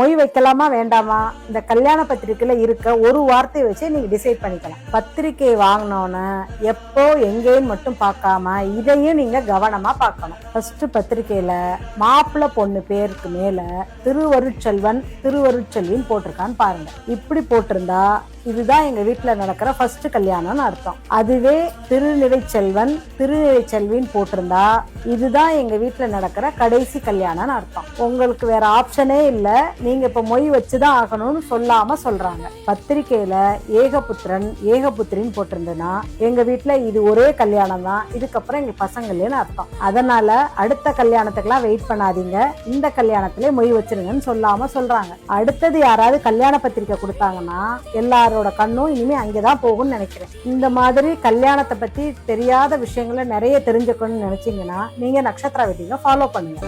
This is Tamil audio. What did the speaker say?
மொய் வைக்கலாமா வேண்டாமா? இந்த கல்யாண பத்திரிக்கையில இருக்க ஒரு வார்த்தை வச்சு நீங்க டிசைட் பண்ணிக்கலாம். பத்திரிக்கை வாங்கினோன்னு எப்போ எங்கேன்னு மட்டும் பார்க்காம இதையும் நீங்க கவனமா பார்க்கணும். ஃபர்ஸ்ட் பத்திரிக்கையில் மாப்பிள்ளை பொண்ணு பேருக்கு மேல திருவருட்செல்வன் திருவருட்செல்வின்னு போட்டிருக்கான்னு பாருங்க. இப்படி போட்டிருந்தா இதுதான் எங்க வீட்டுல நடக்கிற ஃபர்ஸ்ட் கல்யாணம்னு அர்த்தம். அதுவே திருநிறை செல்வன் திருநிறை செல்வின்னு போட்டிருந்தா இதுதான் எங்க வீட்டுல நடக்கிற கடைசி கல்யாணம்னு அர்த்தம். உங்களுக்கு வேற ஆப்ஷனே இல்லை. நீங்க இப்ப மொய் வச்சுதான் ஆகணும்னு சொல்லாம சொல்றாங்க. பத்திரிகையில ஏகபுத்திரன் ஏகபுத்திரின்னு போட்டிருந்ததுன்னா எங்க வீட்டுல இது ஒரே கல்யாணம் தான். இதுக்கப்புறம் எங்க பசங்க இல்லைன்னு அர்த்தம். அதனால அடுத்த கல்யாணத்துக்கெல்லாம் வெயிட் பண்ணாதீங்க. இந்த கல்யாணத்திலே மொய் வச்சிருங்கன்னு சொல்லாம சொல்றாங்க. அடுத்தது யாராவது கல்யாண பத்திரிக்கை கொடுத்தாங்கன்னா எல்லாரோட கண்ணும் இனிமே அங்கேதான் போகும்னு நினைக்கிறேன். இந்த மாதிரி கல்யாணத்தை பத்தி தெரியாத விஷயங்களை நிறைய தெரிஞ்சுக்கணும்னு நினைச்சீங்கன்னா நீங்க நட்சத்திர வெட்டிங்க ஃபாலோ பண்ணுங்க.